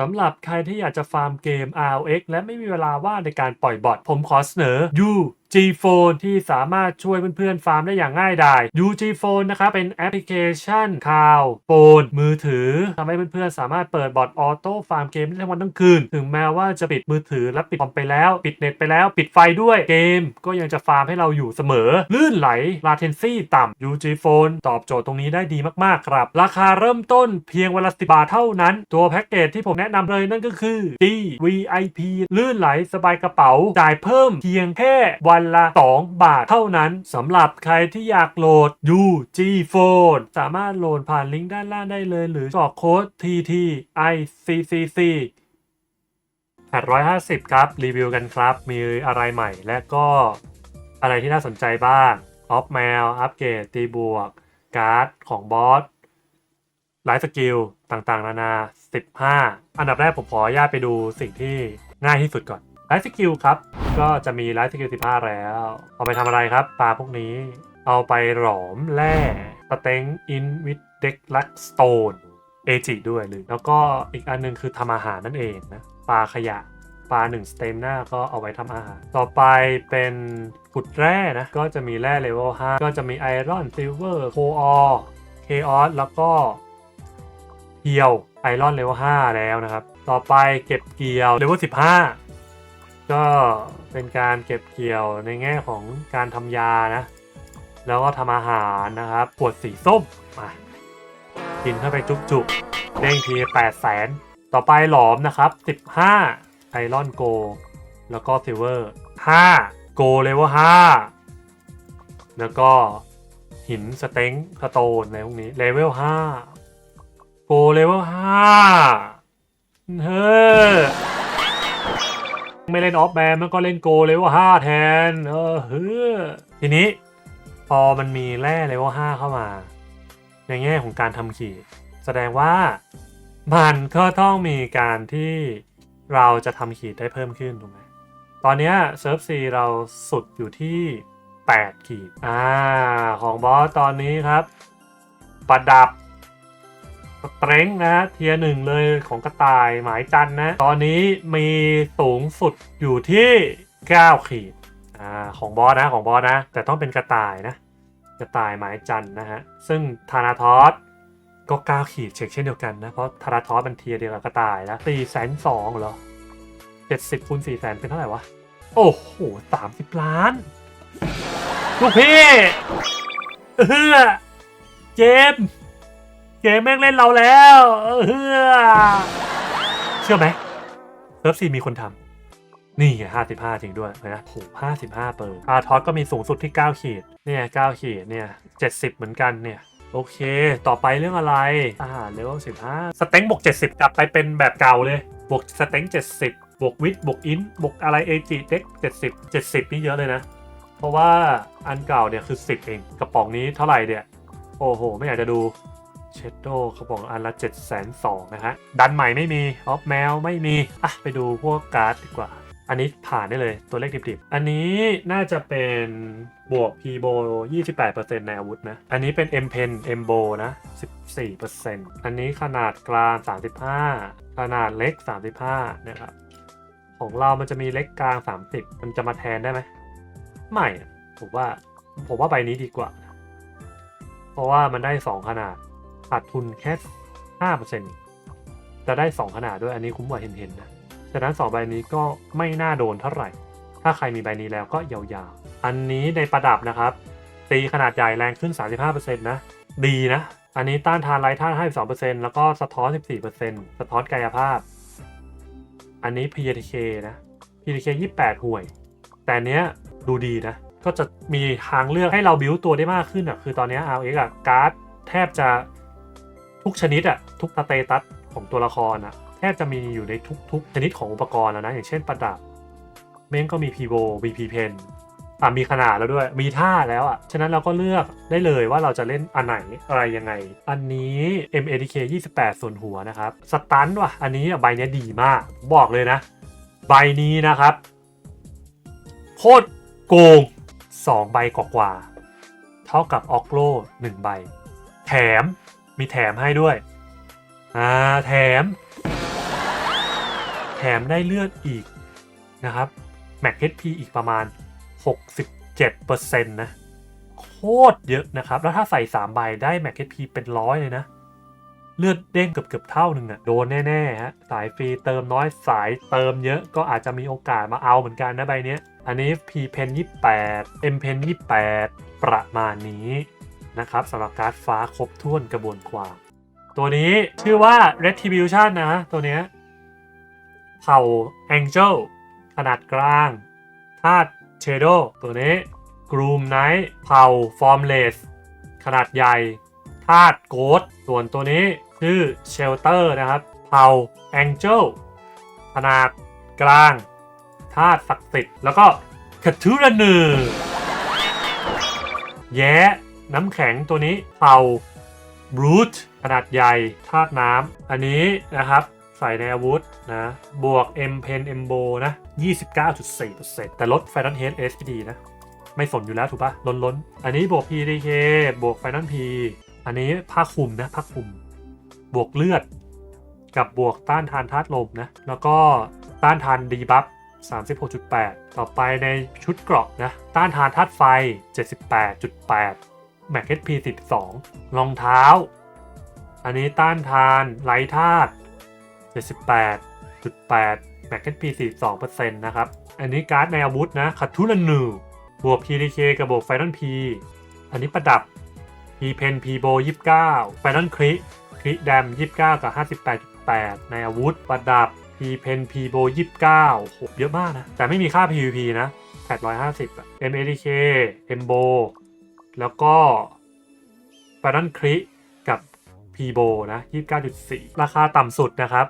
สำหรับใครที่อยากจะฟาร์มเกม RX และไม่มีเวลาว่างในการปล่อยบอทผมขอเสนอ You G-Phone ที่สามารถช่วยเพื่อนๆฟาร์มได้อย่างง่ายดาย UG Phone นะครับเป็นแอปพลิเคชันข่าวโฟนมือถือทำให้เพื่อนๆสามารถเปิดบอทออโต้ฟาร์มเกมได้ทั้งวันทั้งคืน ถึงแม้ว่าจะปิดมือถือและปิดคอมไปแล้ว ปิดเน็ตไปแล้ว ปิดไฟด้วยเกม ก็ยังจะฟาร์มให้เราอยู่เสมอ ลื่นไหลลาเทนซี่ต่ำ UG Phone ตอบโจทย์ตรงนี้ได้ดีมากๆครับ ราคาเริ่มต้นเพียงวันละสิบาทเท่านั้น ตัวแพ็กเกจที่ผมแนะนำเลยนั่นก็คือ D VIP ลื่นไหลสบายกระเป๋าจ่ายเพิ่มเพียงแค่วันละ 2 บาทเท่านั้นสำหรับใครที่อยากโหลด UG Phone สามารถโหลดผ่านลิงก์ด้านล่างได้เลย หรือกรอกโค้ด TT ICCC 850 ครับ รีวิวกันครับ มีอะไรใหม่และก็อะไรที่น่าสนใจบ้างออฟแมวอัปเกรดตีบวก การ์ดของบอสไลฟ์สกิลต่างๆ นานา 15 อันดับแรกผมขออนุญาตไปดูสิ่งที่ง่ายที่สุดก่อน ไลฟ์สกิลครับ ก็จะมีไลฟ์สกิล15แล้ว เอาไปทำอะไรครับ ปลาพวกนี้ เอาไปหลอมแร่สเต็งอินวิดเด็กลักสโตนเอจิด้วยหรือแล้วก็อีกอันหนึงคือทำอาหารนั่นเองนะ ปลาขยะปลาหนึ่งสเต็มหน้าก็เอาไว้ทำอาหาร ต่อไปเป็นขุดแร่นะ ก็จะมีแร่เลเวล5ก็จะมีไอรอนซิลเวอร์โคออเคออสแล้วก็เกียวไอรอนเลเวล5แล้วนะครับ ต่อไปเก็บเกียวเลเวล15 ก็เป็นการเก็บเกี่ยวในแง่ของการทำยานะ แล้วก็ทำอาหารนะครับขวดสีส้มมากินเข้าไปจุกๆเด้งที8แสนต่อไปหลอมนะครับ15ไอรอนโก แล้วก็ซิลเวอร์5โกเลเวล5แล้วก็หินสเต็งสโตนอะไรพวกนี้เลเวล5โกเลเวลห้าเฮ้อ ไม่เล่นออฟแบนมันก็เล่นโกเลเวลห้าแทน เออเฮ้อทีนี้พอมันมีแร่เลเวลห้าเข้ามา ในแง่ของการทำขีด แสดงว่ามันก็ต้องมีการที่เราจะทำขีดได้เพิ่มขึ้นถูกไหมตอนนี้เซิร์ฟซีเราสุดอยู่ที่ 8 ขีด อ่า ของบอสตอนนี้ครับ ประดับ เตรงค์นะเทียหนึ่งเลยของกระต่ายหมายจันนะ ตอนนี้มีสูงสุดอยู่ที่ 9 ขีดอ่าของบอสนะของบอสนะ แต่ต้องเป็นกระต่ายนะ กระต่ายหมายจันนะฮะ ซึ่งธานาทอสก็ 9 ขีดเช็คเช่นเดียวกันนะ เพราะธานาทอสมันเทียเดียวกับกระต่ายนะ4แสนสองเหรอ70คูณ4แสนเป็นเท่าไหร่วะ โอ้โห30ล้านลูกพี่เออเจม เกมแม่งเล่นเราแล้วเออเชื่อไหมเซิร์ฟซีมีคนทำนี่ไงห้าสิบห้าจริงด้วยนะโหห้าสิบห้าเปอร์อาร์ทอสก็มีสูงสุดที่เก้าขีด เนี่ยเก้าขีด เนี่ยเจ็ดสิบเหมือนกันเนี่ยโอเค ต่อไปเรื่องอะไร อาหารเลเวลสิบห้าสเต็งบวกเจ็ดสิบกลับไปเป็นแบบเก่าเลย บวกสเต็งเจ็ดสิบบวกวิทบวกอินบวกอะไรเอจิเด็กเจ็ดสิบเจ็ดสิบนี่เยอะเลยนะ เพราะว่าอันเก่าเนี่ยคือสิบเอง กระป๋องนี้เท่าไหร่เนี่ย โอ้โห ไม่อยากจะดู เชดโดเขาบอกอันละ7 2 0 0 0นะฮะ ดันใหม่ไม่มี ออฟแมวไม่มี อะ ไปดูพวกการ์ดดีกว่า อันนี้ผ่านได้เลยตัวเลขดิบๆ อันนี้น่าจะเป็นบวก p ีโบ28%ในอาวุธนะ อันนี้เป็น M Pen M Bo นะ 14%อันนี้ขนาดกลาง 35 ขนาดเล็ก 35นะครับของเรามันจะมีเล็กกลาง 30 มันจะมาแทนได้ไหม ไม่ผมว่า ผมว่าใบนี้ดีกว่า เพราะว่ามันได้ 2 ขนาด ขาดทุนแค่ห้าเปอร์เซ็นต์จะได้สองขนาดด้วยอันนี้คุ้มกว่าเห็นๆนะฉะนั้นสองใบนี้ก็ไม่น่าโดนเท่าไหร่ ถ้าใครมีใบนี้แล้วก็ยาวๆ อันนี้ในประดับนะครับ ตีขนาดใหญ่แรงขึ้น 35%นะ ดีนะ อันนี้ต้านทานไร้ท่านให้2%แล้วก็สะท้อน 14%สะท้อนกายภาพ อันนี้ PTK นะ PTK 28 ห่วย แต่เนี้ยดูดีนะ ก็จะมีทางเลือกให้เราบิวตัวได้มากขึ้นอะ คือตอนเนี้ย RX อะการ์ดแทบจะ ทุกชนิดอะทุกสเตตัสของตัวละครอะแทบจะมีอยู่ในทุกๆ ชนิดของอุปกรณ์แล้วนะ อย่างเช่นประดับ เม้งก็มี p ีโ VP Pen อะมีขนาดแล้วด้วย มีท่าแล้วอะ ฉะนั้นเราก็เลือกได้เลยว่าเราจะเล่นอันไหนอะไรยังไง อันนี้ MADK 28 ส่วนหัวนะครับ สตันว่ะ อันนี้อะใบนี้ดีมาก บอกเลยนะ ใบนี้นะครับ โคตรโกง 2 ใบกว่า เท่ากับออกโล1ใบ แถม มีแถมให้ด้วย อ่าแถม แถมได้เลือดอีกนะครับแม็ก HP อีกประมาณ 67%นะโคตรเยอะนะครับ แล้วถ้าใส่ 3 ใบได้แม็ก HP เป็นร้อยเลยนะ เลือดเด้งเกือบเกือบเท่าหนึ่งอะโดนแน่ๆฮะสายฟรีเติมน้อยสายเติมเยอะก็อาจจะมีโอกาสมาเอาเหมือนกันนะใบเนี้ยอันนี้ P Pen 28 M Pen 28 ประมาณนี้ นะครับสำหรับการ์ดฟ้าครบถ้วนกระบวนความ ตัวนี้ชื่อว่า Retribution นะตัวเนี้ยเผ่า Angel ขนาดกลางธาตุ Shadow ตัวนี้ Groom Knight เผ่า Formless ขนาดใหญ่ธาตุ Ghost ส่วนตัวนี้ชื่อ Shelter นะครับเผ่า Angel ขนาดกลางธาตุศักดิ์สิทธิ์แล้วก็คาทูรนือแย้ น้ำแข็งตัวนี้เผ่าบรูทขนาดใหญ่ธาตุน้ำอันนี้นะครับใส่ในอาวุธนะบวก M Pen M b o นะ 29.4%แต่ลด Final Head SPD นะ ไม่สนอยู่แล้วถูกปะล้นล้น อันนี้บวก PDK บวก Final P อันนี้ผ้าคลุมนะผ้าคลุม บวกเลือด กับบวกต้านทานธาตุลมนะ แล้วก็ต้านทานดีบัฟ36.8 ต่อไปในชุดเกราะนะ ต้านทานธาตุไฟ 78.8 แม็ HP 12รองเท้า อันนี้ต้านทานไร้ธาตุ78.8แม็ก HP 42%นะครับ อันนี้การ์ดในอาวุธนะคัตทูลันูบวก PDK กับบวกไฟนอล P อันนี้ประดับ P Pen P Bow 29ไฟนอลคริคริแดม 29 กับ 58.8 ในอาวุธประดับ P Pen P Bow 29โหเยอะมากนะ แต่ไม่มีค่า PVP นะ850 MADK M Bow แล้วก็ฟานันคริกับ p ีโบนะ29.4 ราคาต่ำสุดนะครับ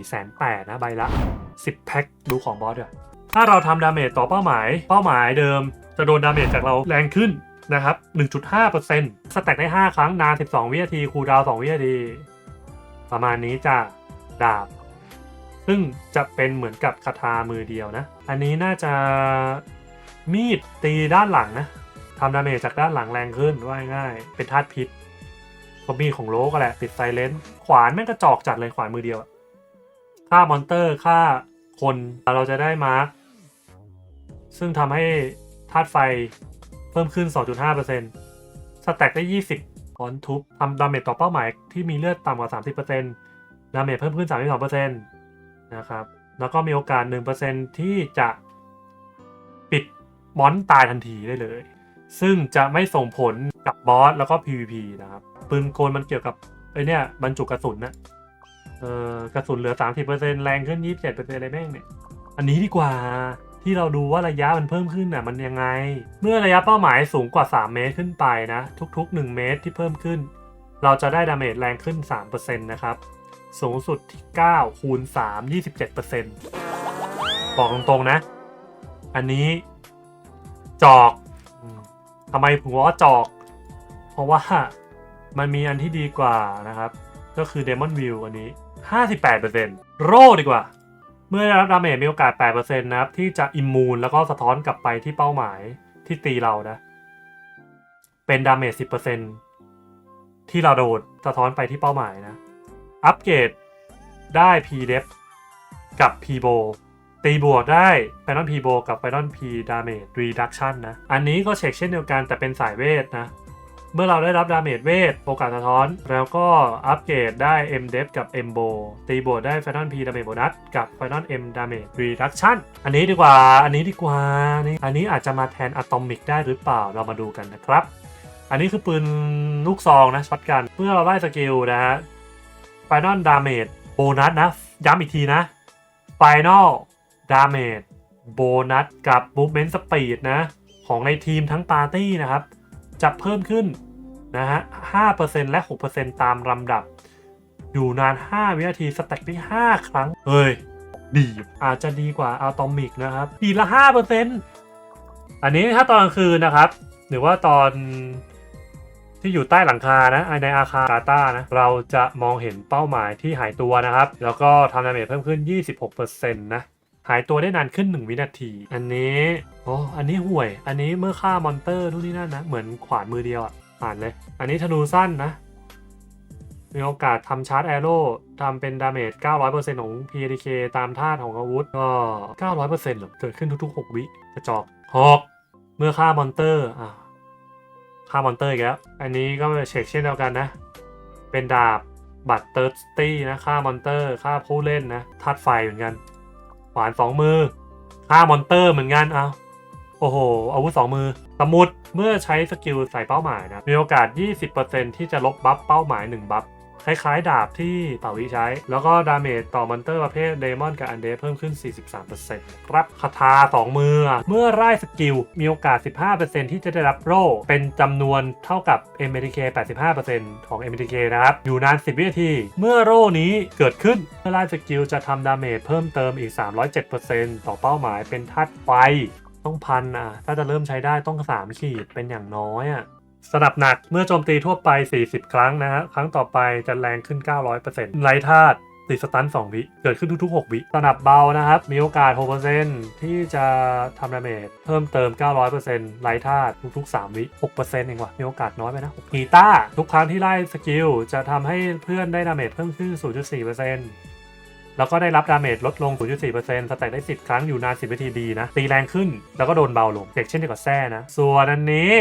4,800นะใบละ 10 แพ็คดูของบอสด้วยถ้าเราทำดาเมจต่อเป้าหมาย เป้าหมายเดิม จะโดนดาเมจจากเราแรงขึ้นนะครับ 1.5%สแต็กได้ 5 ครั้งนาน 12 วินาที คูลดาว2วินาที ประมาณนี้จะดาบ ซึ่งจะเป็นเหมือนกับคาถามือเดียวนะ อันนี้น่าจะมีดตีด้านหลังนะ ทำดาเมจจากด้านหลังแรงขึ้นว่าง่ายเป็นธาตุพิษก็มีของโลก็แหละติดไซเลนต์ขวานแม่งกระจอกจัดเลยขวานมือเดียวอะฆ่ามอนเตอร์ฆ่าคนเราจะได้มาร์คซึ่งทำให้ธาตุไฟเพิ่มขึ้น 2.5%สแต็กได้ 20คอนทุบทำดาเมจต่อเป้าหมายที่มีเลือดต่ำกว่า 30%ดาเมจเพิ่มขึ้น 32%นะครับ แล้วก็มีโอกาส 1%ที่จะปิดมอนตายทันทีได้เลย ซึ่งจะไม่ส่งผลกับบอสแล้วก็ PVP นะครับปืนโกลมันเกี่ยวกับไอเนี่ยบรรจุกระสุนนะเออกระสุนเหลือ 30%แรงขึ้น 27%อะไรแม่งเนี่ย อันนี้ดีกว่าที่เราดูว่าระยะมันเพิ่มขึ้นน่ะมันยังไง เมื่อระยะเป้าหมายสูงกว่า 3 เมตรขึ้นไปนะ ทุก ๆ 1 เมตรที่เพิ่มขึ้น เราจะได้ดาเมจแรงขึ้น 3%นะครับ สูงสุดที่ 9 คูณ 3 27%บอกตรงๆนะ อันนี้จอก ทำไมผมว่าจอก เพราะว่ามันมีอันที่ดีกว่านะครับ ก็คือ Demon View อันนี้ 58%โร่ดีกว่า เมื่อได้รับดาเมจมีโอกาส 8%นะครับ ที่จะอิมมูนแล้วก็สะท้อนกลับไปที่เป้าหมายที่ตีเรานะ เป็นดาเมจ 10%ที่เราโดนสะท้อนไปที่เป้าหมายนะ อัปเกรดได้ p d e f กับ p b o ตีบวกได้ Final P b o กับ Final P Damage Reduction นะ อันนี้ก็เช็คเช่นเดียวกันแต่เป็นสายเวทนะ เมื่อเราได้รับดาเมจเวทโอกาสสะท้อน แล้วก็อัปเกรดได้ M d e f กับ M b o ตีบวกได้ Final P Damage Bonus กับ Final M Damage Reduction อันนี้ดีกว่า อันนี้ดีกว่านี่อันนี้อาจจะมาแทนอะตอมิกได้หรือเปล่าเรามาดูกันนะครับ อันนี้คือปืนลูกซองนะช็อตกัน เมื่อเราได้สกิลนะฮะ Final Damage Bonus นะ ย้ำอีกทีนะ Final Damage Bonus กับ Movement Speed นะ ของในทีมทั้งปาร์ตี้นะครับ จะเพิ่มขึ้นนะฮะ 5%และ 6%ตามลำดับ อยู่นาน 5 วินาที สแต็กได้5ครั้ง เฮ้ย ดีอาจจะดีกว่าอัลตอมิกนะครับดีละ 5%อันนี้ถ้าตอนกลางคืนนะครับ หรือว่าตอนที่อยู่ใต้หลังคานะในอาคารกาตานะ เราจะมองเห็นเป้าหมายที่หายตัวนะครับ แล้วก็ทำดาเมจเพิ่มขึ้น 26%นะ หายตัวได้นานขึ้น 1 วินาที อันนี้อ้อันนี้ห่วย อันนี้เมื่อฆ่ามอนเตอร์ทุกนี่นั่นนะ เหมือนขวานมือเดียวอะผ่านเลย อันนี้ธนูสั้นนะ มีโอกาสทำชาร์จแอโร่ทำเป็นดาเมจ 900%ของ PDK ตามธาตุของอาวุธ ก็ 900%เหรอเกิดขึ้นทุก ๆ 6 วิกระจอกหอกเมื่อฆ่ามอนเตอร์อะฆ่ามอนเตอร์อีกแล้ว อันนี้ก็เช็คเช่นเดียวกันนะ เป็นดาบบัตเติร์สตี้นะฆ่ามอนเตอร์ฆ่าผู้เล่นนะธาตุไฟเหมือนกัน วานสองมือฆ่ามอนเตอร์เหมือนกันเอาโอ้โห อาวุธสองมือ สมุด เมื่อใช้สกิลใส่เป้าหมายนะ มีโอกาส 20%ที่จะลบบัฟเป้าหมาย 1 บัฟ คล้ายๆ ดาบที่เป่าวิใช้ แล้วก็ดาเมจต่อมอนเตอร์ประเภทเดมอนกับอันเดเพิ่มขึ้น 43%ครับคาถา2 มือ เมื่อไล่สกิล มีโอกาส 15%ที่จะได้รับโร่เป็นจำนวนเท่ากับ MTK 85%ของ MTK นะครับ อยู่นาน 10 วินาที เมื่อโร่นี้เกิดขึ้นเมื่อไล่สกิลจะทำดาเมจเพิ่มเติมอีก 307%ต่อเป้าหมายเป็นธาตุไฟต้องพันอะ ถ้าจะเริ่มใช้ได้ต้อง 3 ขีดเป็นอย่างน้อยอะ สนับหนักเมื่อโจมตีทั่วไป 40 ครั้งนะฮะ ครั้งต่อไปจะแรงขึ้น 900%ไร้ธาตุติดสตัน 2 วิ เกิดขึ้นทุกๆ 6 วิ สนับเบานะครับ มีโอกาส 6%ที่จะทำดาเมจเพิ่มเติม 900%ไร้ธาตุทุกๆ 3 วิ 6%เองว่ะ มีโอกาสน้อยไปนะกีตาร์ทุกครั้งที่ไล่สกิล จะทำให้เพื่อนได้ดาเมจเพิ่มขึ้น 0.4%แล้วก็ได้รับดาเมจลดลง 0.4%สแต็กได้ 10 ครั้งอยู่นาน 10วิธีดีนะ ตีแรงขึ้น แล้วก็โดนเบาลง เด็กเช่นเดียวกับแซ่นะ ส่วนอันนี้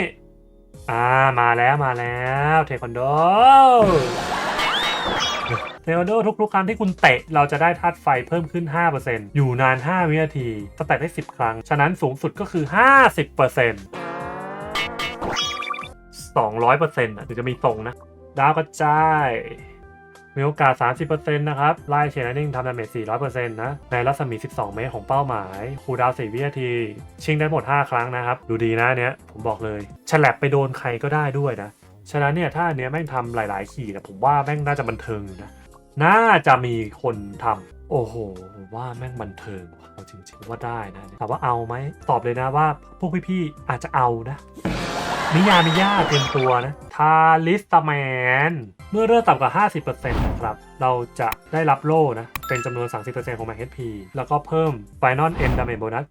อ่ามาแล้วมาแล้วเทควันโดเทควันโดทุกๆครั้งที่คุณเตะ เราจะได้ธาตุไฟเพิ่มขึ้น 5%อยู่นาน 5 วินาทีสแต็กได้ 10 ครั้ง ฉะนั้นสูงสุดก็คือ 50% 200%อะถึงจะมีทรงนะ ดาวกระจาย มีโอกาส 30%นะครับ ไล่เชนนิ่งทำดาเมจ 400%นะ ในรัศมี 12 เมตรของเป้าหมาย คูดาว 4 วินาที ชิงได้หมด 5 ครั้งนะครับ ดูดีนะเนี้ย ผมบอกเลย ฉลับไปโดนใครก็ได้ด้วยนะ ฉะนั้นเนี่ย ถ้าอันเนี้ยแม่งทำหลาย ๆ ขีดอะผมว่าแม่งน่าจะบันเทิงนะ น่าจะมีคนทำ โอ้โหผมว่าแม่งบันเทิงเอาจริง ๆ ว่าได้นะถามว่าเอาไหม ตอบเลยนะว่าพวกพี่ ๆ อาจจะเอานะ นิยามิยาเตรียมตัวนะ ทาลิสตาแมน เมื่อเลือดต่ำกว่า 50%นะครับ เราจะได้รับโล่นะ เป็นจำนวน 30%ของ Max HP แล้วก็เพิ่ม Final End Damage Bonus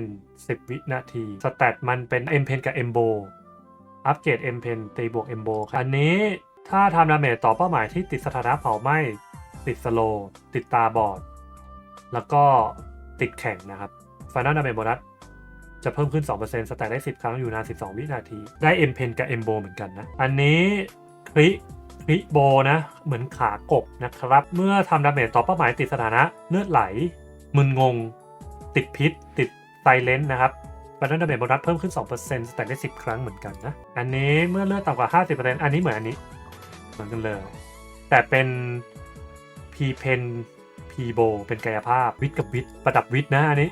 7% 10 วินาที สแตทมันเป็น M Pen กับ M Bow อัปเกรด M Pen ตีบวก M Bow ครับอันนี้ถ้าทำดาเมจต่อเป้าหมายที่ติดสถานะเผาไหม้ ติดสโลติดตาบอด แล้วก็ติดแข็งนะครับ Final Damage Bonus จะเพิ่มขึ้น 2%สแต็กได้ 10 ครั้งอยู่นาน 12 วินาที ได้ M Pen กับ M Bow เหมือนกันนะ อันนี้คริคริโบนะ เหมือนขากบนะครับ เมื่อทำดาเมจต่อเป้าหมายติดสถานะเลือดไหล มึนงง ติดพิษ ติดไซเลนต์นะครับบัตรดาเมจโบนัสเพิ่มขึ้น 2%สแต็กได้ 10 ครั้งเหมือนกันนะ อันนี้เมื่อเลือดต่ำกว่า 50%อันนี้เหมือนอันนี้ เหมือนกันเลย แต่เป็น P Pen P Bow เป็นกายภาพวิทย์กับวิทย์ประดับวิทย์นะอันนี้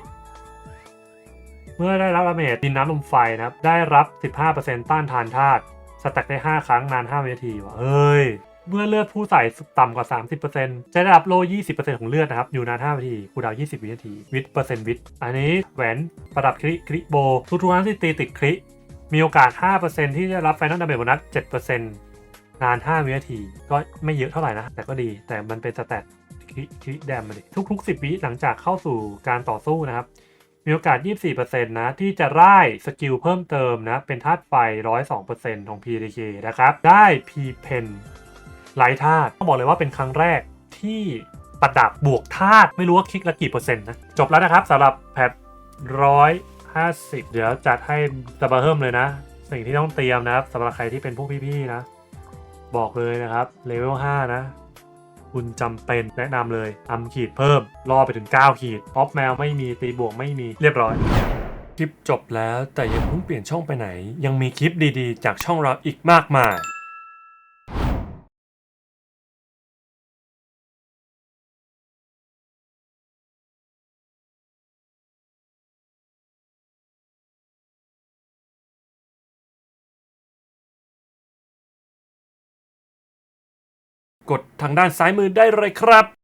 เมื่อได้รับดาเมจดินน้ำลมไฟนะครับ ได้รับ 15%ต้านทานธาตุสแต็กได้ 5 ครั้งนาน 5 วินาทีว่ะเฮ้ย เมื่อเลือดผู้ใส่ต่ำกว่า 30%จะได้รับโล่20%ของเลือดนะครับ อยู่นาน 5 วินาทีคูดาว 20 วินาทีวิทเปอร์เซ็นต์วิทอันนี้แหวนประดับคริคริโบ ทุกๆครั้งที่ตีติดคริมีโอกาส 5%ที่จะรับไฟนอลดาเมจโบนัส7%นาน 5 วินาที ก็ไม่เยอะเท่าไหร่นะ แต่ก็ดี แต่มันเป็นสแตทคริคริแดมมาดิทุกๆ 10 วิหลังจากเข้าสู่การต่อสู้นะครับ มีโอกาส 24%นะที่จะไล่สกิลเพิ่มเติมนะ เป็นธาตุไฟ 102%ของ PDK นะครับ ได้ P Pen ไร้ธาตุต้องบอกเลยว่าเป็นครั้งแรกที่ประดับบวกธาตุไม่รู้ว่าคลิกละกี่เปอร์เซ็นต์นะ จบแล้วนะครับสำหรับแพทร้อยห้าสิบเดี๋ยวจัดให้จะมาเพิ่มเลยนะ สิ่งที่ต้องเตรียมนะครับสำหรับใครที่เป็นพวกพี่ๆนะ บอกเลยนะครับเลเวล5นะ คุณจำเป็นแนะนำเลยทำขีดเพิ่ม รอไปถึง 9 ขีดออฟแมวไม่มีตีบวกไม่มีเรียบร้อย คลิปจบแล้วแต่ยังเพิ่งเปลี่ยนช่องไปไหน ยังมีคลิปดีๆ จากช่องเราอีกมากมาย กดทางด้านซ้ายมือได้เลยครับ